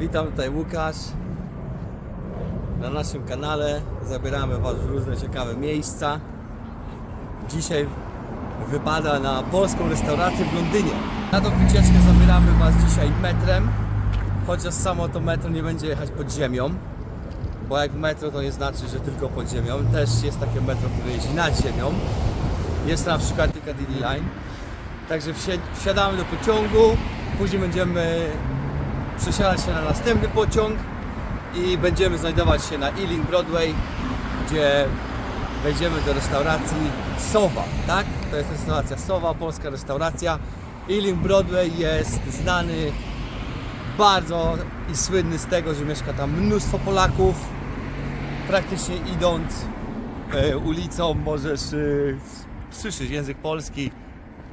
Witam tutaj Łukasz. Na naszym kanale zabieramy Was w różne ciekawe miejsca. Dzisiaj wypada na polską restaurację w Londynie. Na tą wycieczkę zabieramy Was dzisiaj metrem, chociaż samo to metro nie będzie jechać pod ziemią. Bo jak metro to nie znaczy, że tylko pod ziemią. Też jest takie metro, które jeździ nad ziemią. Jest na przykład Piccadilly Line. Także wsi- wsiadamy do pociągu, później będziemy przesiadać się na następny pociąg i będziemy znajdować się na Ealing Broadway, gdzie wejdziemy do restauracji Sowa, tak? To jest restauracja Sowa, polska restauracja. Ealing Broadway jest znany bardzo i słynny z tego, że mieszka tam mnóstwo Polaków. Praktycznie idąc e, ulicą możesz e, słyszeć język polski.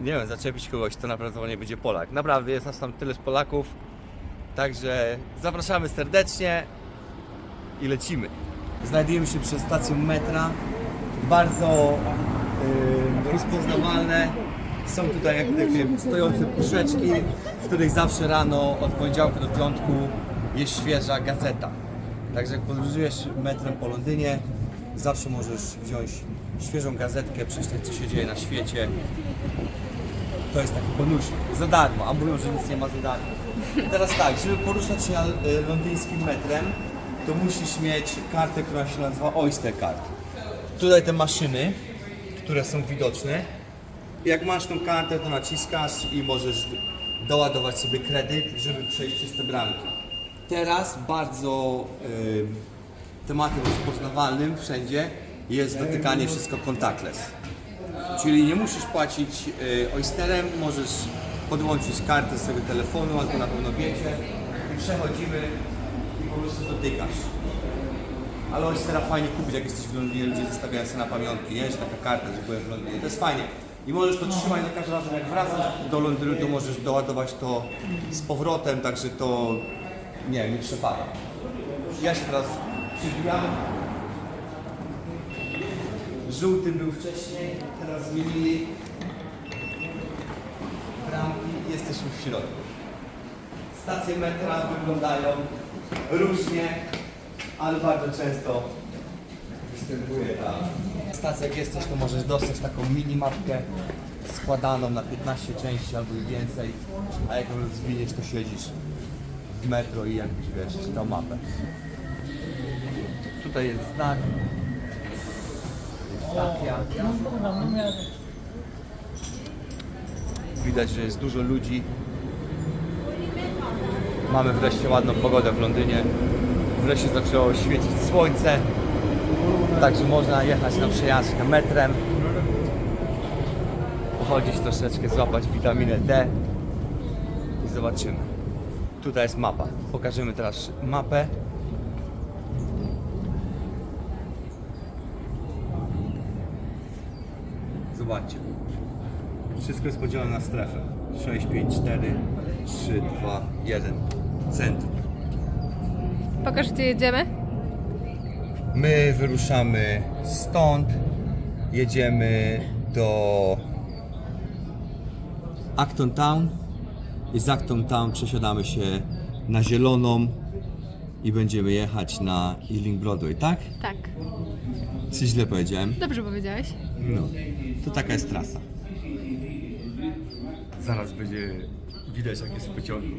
Nie wiem, zaczepić kogoś, to naprawdę nie będzie Polak. Naprawdę jest nas tam tyle z Polaków. Także zapraszamy serdecznie i lecimy. Znajdujemy się przy stacją metra. Bardzo yy, rozpoznawalne. Są tutaj jak takie stojące puszeczki, w których zawsze rano od poniedziałku do piątku jest świeża gazeta. Także jak podróżujesz metrem po Londynie, zawsze możesz wziąć świeżą gazetkę, przeczytać co się dzieje na świecie. To jest taki bonusik, za darmo, a mówią, że nic nie ma za darmo. Teraz tak, żeby poruszać się y, londyńskim metrem, to musisz mieć kartę, która się nazywa Oyster Card. Tutaj te maszyny, które są widoczne. Jak masz tą kartę, to naciskasz i możesz doładować sobie kredyt, żeby przejść przez te bramki. Teraz bardzo y, tematem rozpoznawalnym wszędzie jest dotykanie wszystko contactless. Czyli nie musisz płacić y, Oysterem, możesz podłączyć kartę z tego telefonu, albo na pewno wiecie i przechodzimy i po prostu dotykasz. Ale Oystera fajnie kupić, jak jesteś w Londynie, ludzie zostawiają sobie na pamiątki, nie? Że taka karta, że byłem w Londynie, to jest fajnie. I możesz to trzymać za każdym razem, jak wracasz do Londynu, to możesz doładować to z powrotem, także to, nie wiem, nie przepada. Ja się teraz przybijam. Żółty był wcześniej, teraz zmienili bramki i jesteśmy w środku. Stacje metra wyglądają różnie, ale bardzo często występuje ta stacja. Jak jesteś, to możesz dostać taką mini mapkę składaną na 15 części albo i więcej, a jak ją zwiniesz, to siedzisz w metro i jakbyś wiesz, czytał mapę. Tutaj jest znak, stacja. Widać, że jest dużo ludzi. Mamy wreszcie ładną pogodę w Londynie. Wreszcie zaczęło świecić słońce. Także można jechać na przejażdżkę metrem. Pochodzić troszeczkę, złapać witaminę D. I zobaczymy. Tutaj jest mapa. Pokażemy teraz mapę. Zobaczcie. Wszystko jest podzielone na strefę. 6, 5, 4, 3, 2, 1. Centrum. Pokaż, gdzie jedziemy. My wyruszamy stąd. Jedziemy do Acton Town. I z Acton Town przesiadamy się na zieloną i będziemy jechać na Ealing Broadway, tak? Tak. Czy źle powiedziałem? Dobrze powiedziałeś. No, to taka jest trasa. Zaraz będzie widać, jak jest pociągu.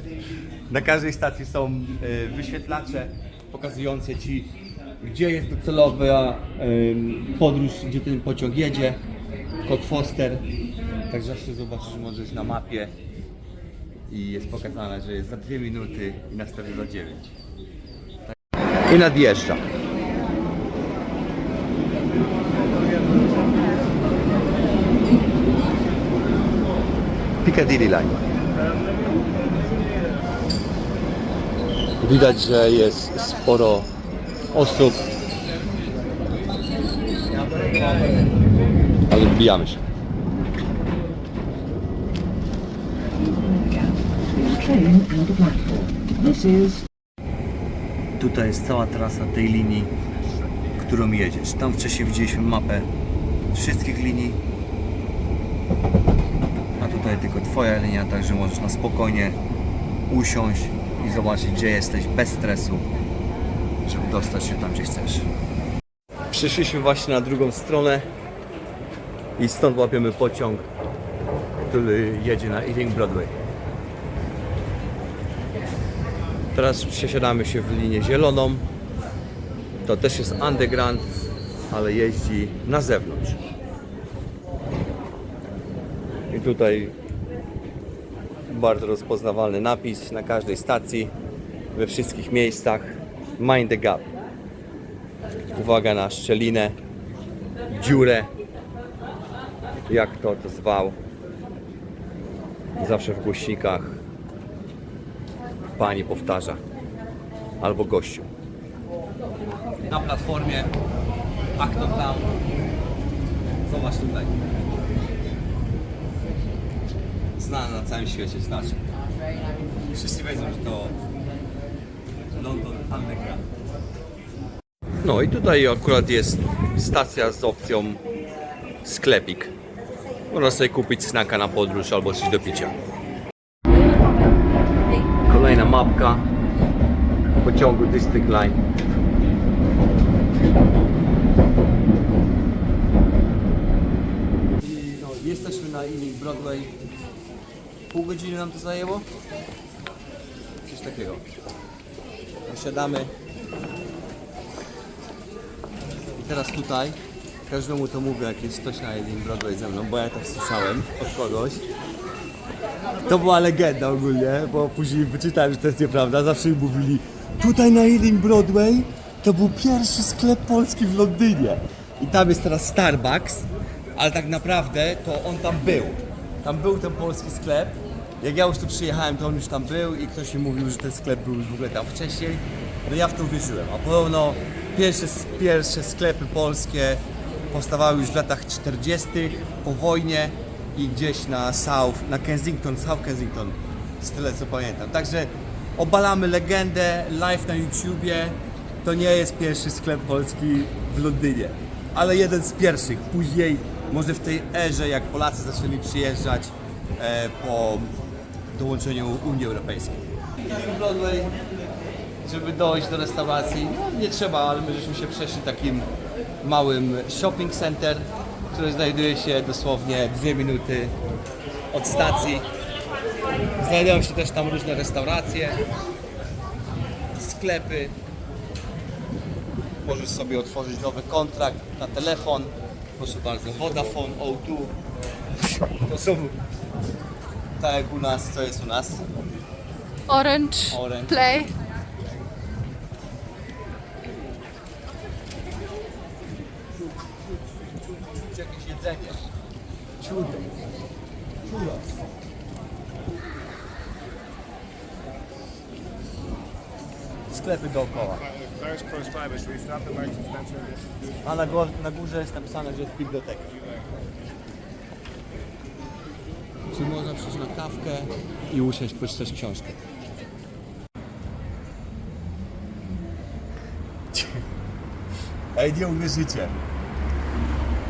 Na każdej stacji są e, wyświetlacze pokazujące Ci, gdzie jest docelowa em, podróż, gdzie ten pociąg jedzie, kod Foster. Tak zawsze zobaczysz, możesz na mapie i jest pokazane, że jest za dwie minuty i następnie za 9. I nadjeżdża. Piccadilly Line. Widać, że jest sporo osób, ale wbijamy się. Tutaj jest cała trasa tej linii, którą jedziesz. Tam wcześniej widzieliśmy mapę wszystkich linii. Tutaj tylko Twoja linia, także możesz na spokojnie usiąść i zobaczyć, gdzie jesteś bez stresu, żeby dostać się tam, gdzie chcesz. Przyszliśmy właśnie na drugą stronę i stąd łapiemy pociąg, który jedzie na Ealing Broadway. Teraz przesiadamy się w linię zieloną. To też jest underground, ale jeździ na zewnątrz. I tutaj bardzo rozpoznawalny napis na każdej stacji, we wszystkich miejscach. Mind the gap. Uwaga na szczelinę, dziurę, jak to to zwał. Zawsze w głośnikach pani powtarza albo gościu. Na platformie Acton Town. Zobacz tutaj. Znana na całym świecie znaczy. Wszyscy wiedzą, że to London Underground. No i tutaj akurat jest stacja z opcją sklepik. Można sobie kupić snaka na podróż albo coś do picia. Kolejna mapka pociągu District Line. No, jesteśmy na Ealing Broadway. Pół godziny nam to zajęło? Coś takiego. Posiadamy. I teraz tutaj każdemu to mówię, jak jest ktoś na Ealing Broadway ze mną, bo ja tak słyszałem od kogoś. To była legenda ogólnie, bo później wyczytałem, że to jest nieprawda. Zawsze mi mówili, tutaj na Ealing Broadway to był pierwszy sklep polski w Londynie. I tam jest teraz Starbucks, ale tak naprawdę to on tam był. Tam był ten polski sklep. Jak ja już tu przyjechałem, to on już tam był i ktoś mi mówił, że ten sklep był już w ogóle tam wcześniej. No ja w to wierzyłem. A podobno pierwsze, pierwsze sklepy polskie powstawały już w latach 40. po wojnie i gdzieś na South, na Kensington, South Kensington, z tyle co pamiętam. Także obalamy legendę live na YouTubie. To nie jest pierwszy sklep polski w Londynie, ale jeden z pierwszych. Później, może w tej erze, jak Polacy zaczęli przyjeżdżać e, po dołączeniu Unii Europejskiej. Broadway, żeby dojść do restauracji, no nie trzeba, ale my żeśmy się przeszli takim małym shopping center, który znajduje się dosłownie dwie minuty od stacji. Znajdują się też tam różne restauracje, sklepy. Możesz sobie otworzyć nowy kontrakt na telefon. Proszę bardzo, Vodafone, O2. To są tak jak u nas, co jest u nas? Orange, Orange. Play. Czy jakieś jedzenie? Churros. Churros. Sklepy dookoła. A na, gó- na górze jest napisane, że jest biblioteka. Czy można przyjść na kawkę i usiąść, poczytać książkę? Ej, nie uwierzycie.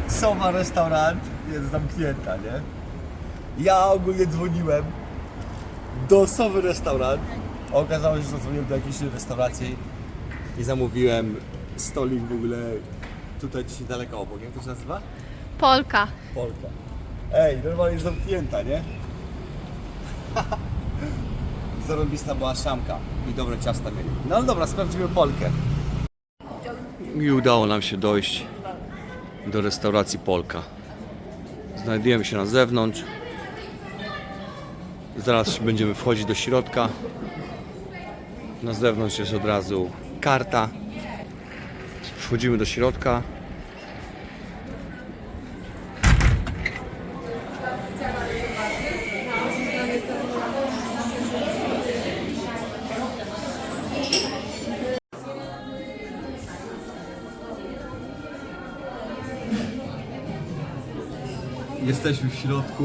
Sowa restaurant jest zamknięta, nie? Ja ogólnie dzwoniłem do Sowy restaurant. Okazało się, że zadzwoniłem do jakiejś restauracji i zamówiłem stolik w ogóle tutaj gdzieś daleko obok. Jak to się nazywa? Polka. Polka. Ej, normalnie już zamknięta, nie? Zarobista była szamka i dobre ciasta mieli. No ale dobra, sprawdzimy Polkę. I udało nam się dojść do restauracji Polka. Znajdujemy się na zewnątrz. Zaraz będziemy wchodzić do środka. Na zewnątrz jest od razu karta. Wchodzimy do środka. Jesteśmy w środku.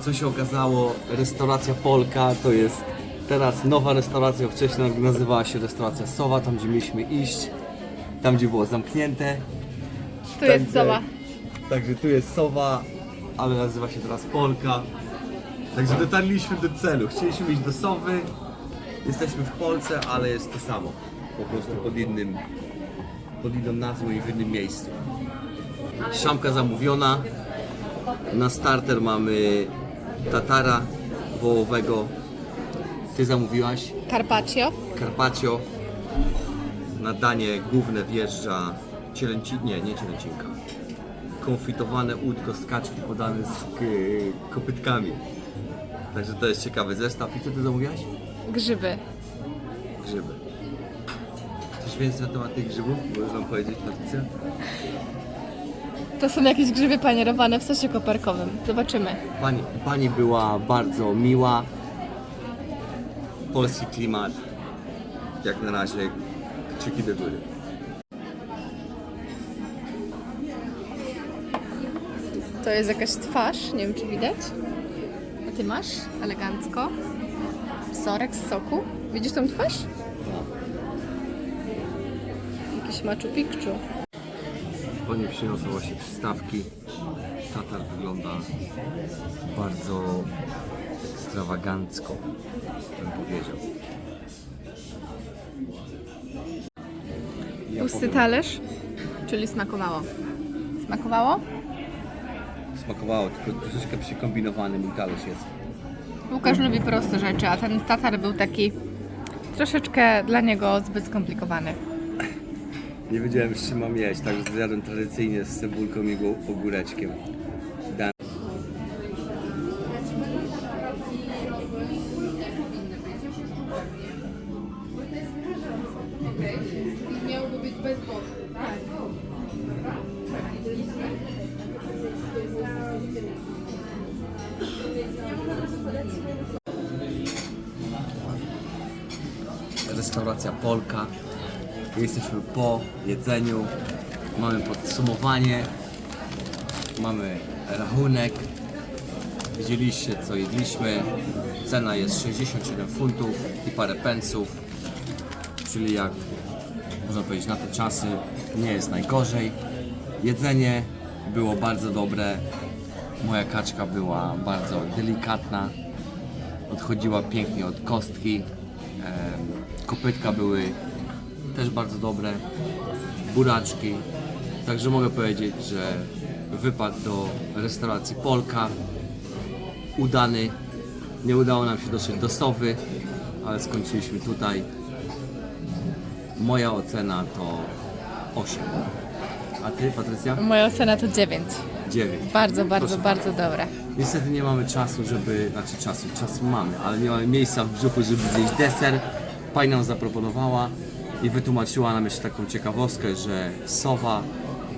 Co się okazało, restauracja Polka to jest teraz nowa restauracja. Wcześniej nazywała się restauracja Sowa, tam gdzie mieliśmy iść, tam gdzie było zamknięte. Tu jest Sowa. Także tu jest Sowa, ale nazywa się teraz Polka. Także dotarliśmy do celu. Chcieliśmy iść do Sowy, Jesteśmy w Polsce, ale jest to samo. Po prostu pod innym, pod inną nazwą i w innym miejscu. Szamka zamówiona. Na starter mamy tatara wołowego. Ty zamówiłaś Carpaccio. carpaccio. Na danie główne wjeżdża cielęci... nie, nie cielęcinka. Konfitowane łódko z kaczki podane z k- kopytkami. Także to jest ciekawy zestaw. I co ty zamówiłaś? Grzyby. Grzyby. Coś więcej na temat tych grzybów? Możesz nam powiedzieć, Patrycja? To są jakieś grzyby panierowane w sosie koperkowym. Zobaczymy. Pani, pani była bardzo miła. Polski klimat. Jak na razie kciuki do góry. To jest jakaś twarz, nie wiem czy widać. A ty masz? Elegancko. Sorek z soku. Widzisz tą twarz? Jakiś Machu Picchu. Pani przyniosła właśnie przystawki. Tatar wygląda bardzo ekstrawagancko, bym powiedział. Ja Pusty powiem, talerz, czyli smakowało. Smakowało? Smakowało, tylko troszeczkę przykombinowany mój talerz jest. Łukasz lubi proste rzeczy, a ten tatar był taki troszeczkę dla niego zbyt skomplikowany. Nie wiedziałem z czym mam jeść, także zjadłem tradycyjnie z cebulką i gó- ogóreczkiem. Jedzeniu. Mamy podsumowanie. Mamy rachunek. Widzieliście co jedliśmy. Cena jest 67 funtów i parę pensów. Czyli jak można powiedzieć na te czasy nie jest najgorzej. Jedzenie było bardzo dobre. Moja kaczka była bardzo delikatna odchodziła pięknie od kostki. Kopytka były też bardzo dobre. Buraczki. Także mogę powiedzieć, że wypad do restauracji Polka udany. Nie udało nam się dotrzeć do Sowy, ale skończyliśmy tutaj. Moja ocena to 8. A ty, Patrycja? Moja ocena to 9. 9. Bardzo, bardzo, Proszę bardzo dobre. Niestety nie mamy czasu, żeby, znaczy czasu, czas mamy, ale nie mamy miejsca w brzuchu, żeby zjeść deser. Pani nam zaproponowała i wytłumaczyła nam jeszcze taką ciekawostkę, że Sowa,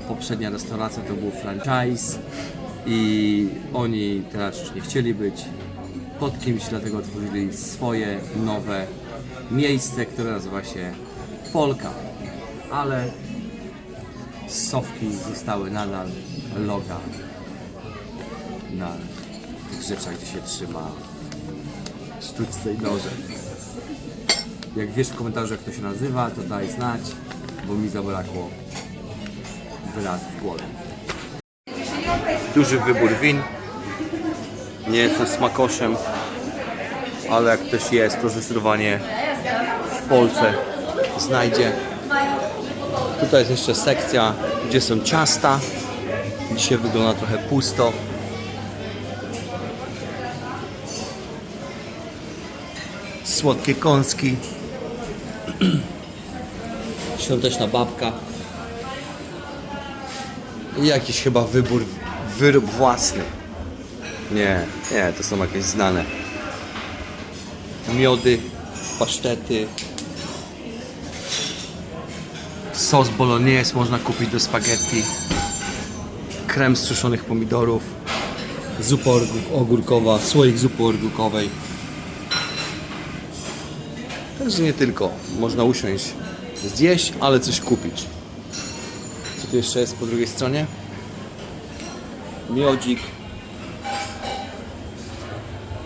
poprzednia restauracja to był franchise i oni teraz już nie chcieli być pod kimś, dlatego otworzyli swoje nowe miejsce, które nazywa się Polka. Ale Sowki zostały nadal loga na tych rzeczach, gdzie się trzyma sztuczce i noże. Jak wiesz w komentarzu, jak to się nazywa, to daj znać, bo mi zabrakło wyrazu w głowie. Duży wybór win. Nie jestem smakoszem, ale jak ktoś jest, to zdecydowanie w Polsce znajdzie. Tutaj jest jeszcze sekcja, gdzie są ciasta. Dzisiaj wygląda trochę pusto. Słodkie kąski. Świąteczna babka. I jakiś chyba wybór, wyrób własny. Nie, nie, to są jakieś znane. Miody, pasztety. Sos bolognese można kupić do spaghetti. Krem z suszonych pomidorów. Zupa ogór- ogórkowa, słoik zupy ogórkowej. Także nie tylko. Można usiąść, zjeść, ale coś kupić. Co tu jeszcze jest po drugiej stronie? Miodzik.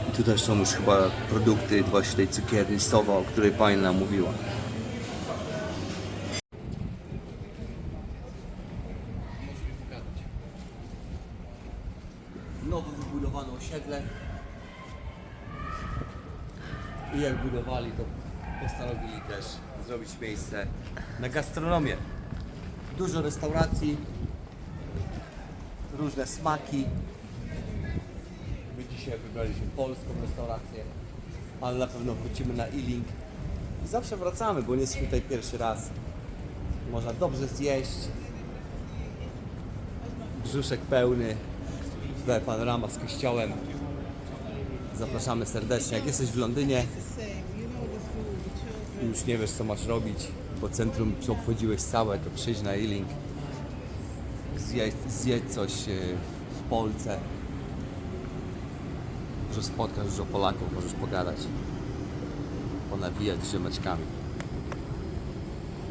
I tutaj są już chyba produkty właśnie tej cukierni Sowa, o której Pani nam mówiła. Nowo wybudowane osiedle. I jak budowali to też zrobić miejsce na gastronomię. Dużo restauracji, różne smaki. My dzisiaj wybraliśmy polską restaurację, ale na pewno wrócimy na Ealing. I zawsze wracamy, bo nie jest tutaj pierwszy raz. Można dobrze zjeść. Brzuszek pełny. Tutaj panorama z kościołem. Zapraszamy serdecznie. Jak jesteś w Londynie i już nie wiesz co masz robić, bo centrum obchodziłeś całe, to przyjdź na Ealing. Zjedz, zjedz coś e, w Polsce. Może spotkasz dużo Polaków, możesz pogadać. Ponawijać z ziomeczkami.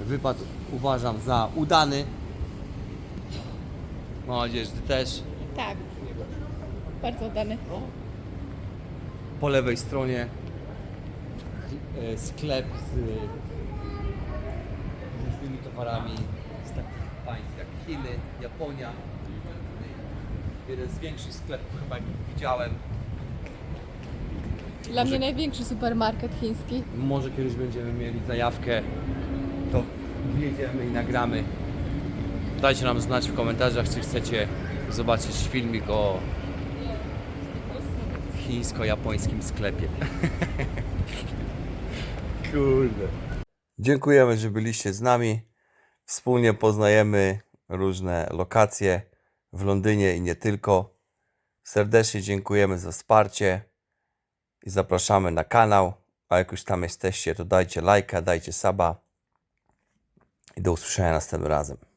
Wypad uważam za udany. Mam nadzieję, że ty też. Tak. Bardzo udany. Po lewej stronie sklep z różnymi towarami z takich państw jak Chiny, Japonia. Jeden z większych sklepów chyba jaki widziałem. Dla mnie największy supermarket chiński. Może kiedyś będziemy mieli zajawkę, to wjedziemy i nagramy. Dajcie nam znać w komentarzach, czy chcecie zobaczyć filmik o chińsko-japońskim sklepie. Dziękujemy, że byliście z nami. Wspólnie poznajemy różne lokacje w Londynie i nie tylko. Serdecznie dziękujemy za wsparcie i zapraszamy na kanał. A jak już tam jesteście, to dajcie lajka, dajcie suba i do usłyszenia następnym razem.